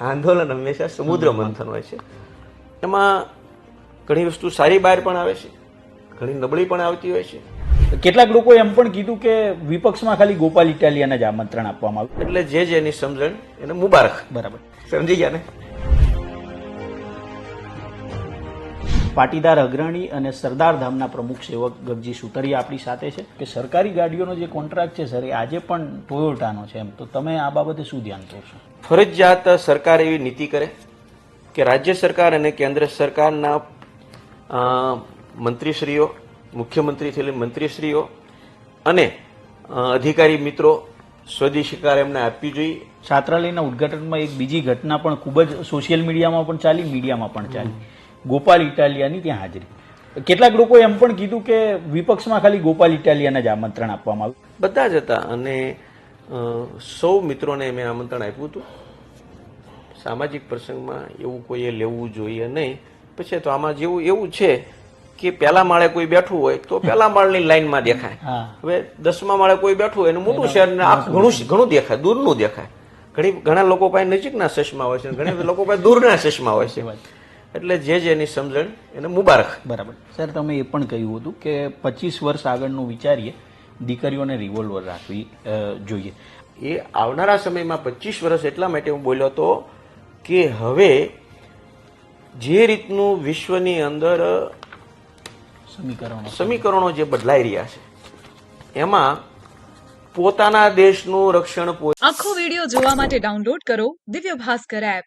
આંદોલન હંમેશા સમુદ્ર મંથન હોય છે. એમાં ઘણી વસ્તુ સારી બહાર પણ આવે છે ઘણી નબળી પણ આવતી હોય છે. કેટલાક લોકોએ એમ પણ કીધું કે વિપક્ષમાં ખાલી ગોપાલ ઇટાલિયાને જ આમંત્રણ આપવામાં આવ્યું. એટલે જે જેની સમજણ એને મુબારક. બરાબર. સમજી ગયા ને? પાટીદાર અગ્રણી અને સરદાર ધામના પ્રમુખ સેવક ગગજી સુતરિયા આપણી સાથે છે કે સરકારી ગાડીઓનો જે કોન્ટ્રાક્ટ છે સર એ આજે પણ ટોયોટાનો છે એમ. તો તમે આ બાબતે શું ધ્યાન દોરશો? ફરજિયાત સરકાર એવી નીતિ કરે કે રાજ્ય સરકાર અને કેન્દ્ર સરકારના મંત્રીશ્રીઓ મુખ્યમંત્રીથી લઈને મંત્રીશ્રીઓ અને અધિકારી મિત્રો સ્વદેશી કાર એમને આપવી જોઈએ. છાત્રાલયના ઉદ્ઘાટનમાં એક બીજી ઘટના પણ ખૂબ જ સોશિયલ મીડિયામાં પણ ચાલી મીડિયામાં પણ ચાલી. ગોપાલ ઇટાલિયાની ત્યાં હાજરી. કેટલાક લોકોએ એમ પણ કીધું કે વિપક્ષમાં ખાલી ગોપાલ ઇટાલિયાને જ આમંત્રણ આપવામાં આવ્યું. બધા જ હતા અને સૌ મિત્રોને મેં આમંત્રણ આપ્યું હતું. સામાજિક પ્રસંગમાં એવું કોઈએ લેવું જોઈએ નહીં. પછી તો આમાં જેવું એવું છે કે પહેલા માળે કોઈ બેઠું હોય તો પહેલા માળની લાઈનમાં દેખાય. હવે દસમા માળે કોઈ બેઠું હોય એનું મોટું શહેર ઘણું ઘણું દેખાય દૂરનું દેખાય. ઘણી ઘણા લોકો પાસે નજીકના ચશ્મા હોય છે ઘણા લોકો પાસે દૂરના ચશ્મા હોય છે. એટલે જે જેની સમજણ એને મુબારક. બરાબર. સર તમે એ પણ કહ્યું હતું કે પચીસ વર્ષ આગળનું વિચારીએ દીકરીઓને રિવોલ્વર રાખવી જોઈએ. એ આવનારા સમયમાં પચીસ વર્ષ એટલા માટે હું બોલ્યો હતો કે હવે જે રીતનું વિશ્વની અંદર સમીકરણો. સમીકરણો જે બદલાઈ રહ્યા છે એમાં પોતાના દેશનું રક્ષણ પો- આખો વિડિયો જોવા માટે ડાઉનલોડ કરો દિવ્ય ભાસ્કર એપ